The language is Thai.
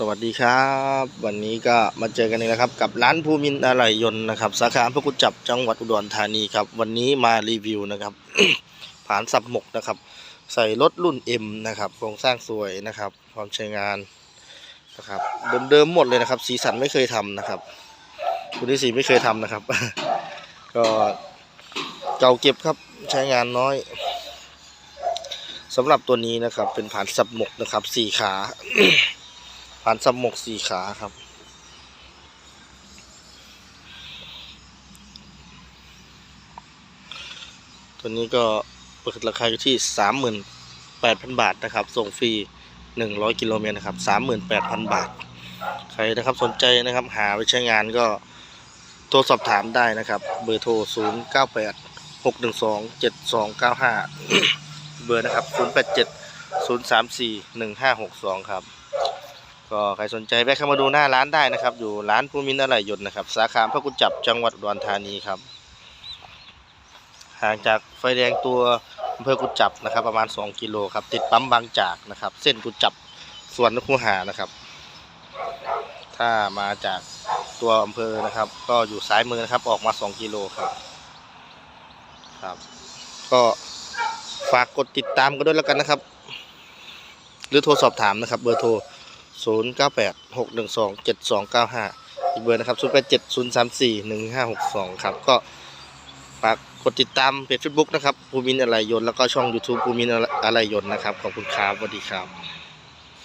สวัสดีครับ วันนี้ก็มาเจอกันอีกแล้วครับ กับร้านภูมินทร์อะไหล่ยนต์นะครับ สาขาพระกุฎจับจังหวัดอุดรธานีครับ วันนี้มารีวิวนะครับผานสับหมกนะครับ ใส่รถรุ่น M นะครับโครงสร้างสวยนะครับพร้อมใช้งานนะครับเดิมๆหมดเลยนะครับ สีสันไม่เคยทำนะครับคุณที่สีไม่เคยทำนะครับ ก็เก่าเก็บครับใช้งานน้อยสำหรับตัวนี้นะครับ เป็นผานสับหมกนะครับสี่ขา ผานสมกสี่ขาครับ ตัวนี้ก็เปิดราคาอยู่ที่สามหมื่นแปดพันบาทนะครับ ส่งฟรีหนึ่งร้อยกิโลเมตรนะครับสามหมื่นแปดพันบาท ใครนะครับสนใจนะครับหาไปใช้งานก็โทรสอบถามได้นะครับ เบอร์โทร 0 9 8 6 1 2 7 2 9 5 เบอร์นะครับ 0 8 7 0 3 4 1 5 6 2 ครับ ก็ใครสนใจแวะเข้ามาดูหน้าร้านได้นะครับ อยู่ร้านภูมินทร์อะไหล่ยนต์นะครับ สาขาพระกุจับจังหวัดอุดรธานีครับ ห่างจากไฟแดงตัวอำเภอกุจับนะครับ ประมาณ 2 กิโลครับ ติดปั๊มบางจากนะครับ เส้นกุจับสวนนคูหานะครับ ถ้ามาจากตัวอำเภอนะครับ ก็อยู่ซ้ายมือนะครับออกมา 2 กิโลครับครับ ก็ฝากกดติดตามกันด้วยแล้วกันนะครับ หรือโทรสอบถามนะครับ เบอร์โทร 0 9 8 6 1 2 7 2 9 5 อีกเบอร์นะครับ0 8 7 0 3 4 1 5 6 2 ครับ ก็ฝากกดติดตามเพจ Facebook นะครับภูมินอะไรยนแล้วก็ช่อง YouTube ภูมินอะไรยนนะครับ ขอบคุณครับสวัสดีครับ